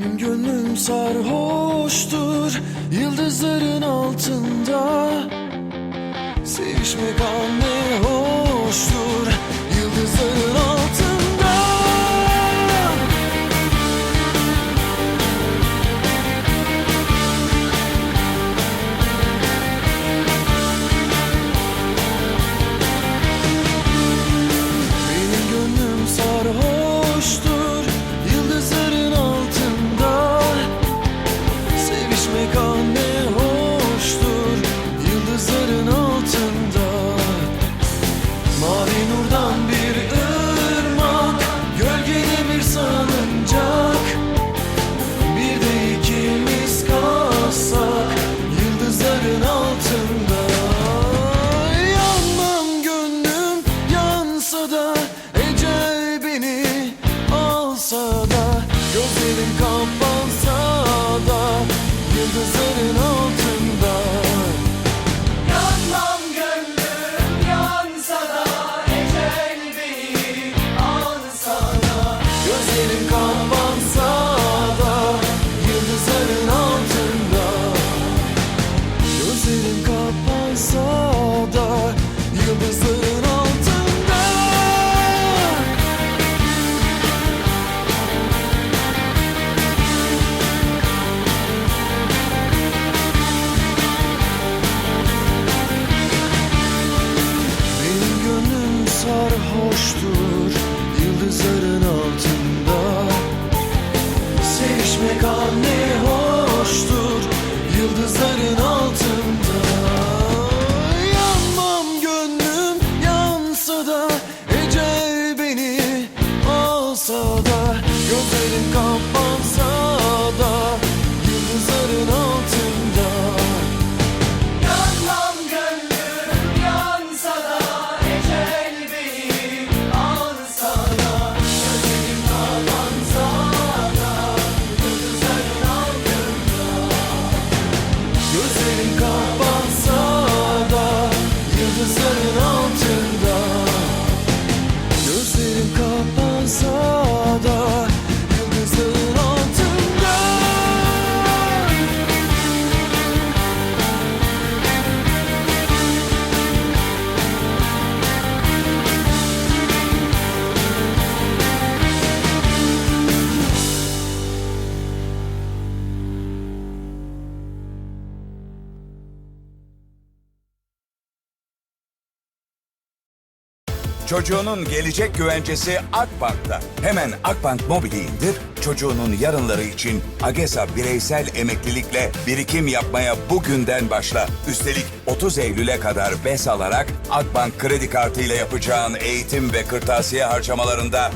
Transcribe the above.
Benim gönlüm sarhoştur Yıldızların altında. Sevişmek anne hoştur da Gözlerim kapansa da Yıldızların altında sarhoştur Yıldızların altında. Sevişmek anne hoştur Yıldızların altında. Yanmam gönlüm yansa da Ecel beni alsa da Gözlerim kapansa kapansa da Yıldızların Çocuğunun gelecek güvencesi Akbank'ta. Hemen Akbank Mobil'i indir, çocuğunun yarınları için AGESA bireysel emeklilikle birikim yapmaya bugünden başla. Üstelik 30 Eylül'e kadar BES alarak Akbank kredi kartıyla yapacağın eğitim ve kırtasiye harcamalarında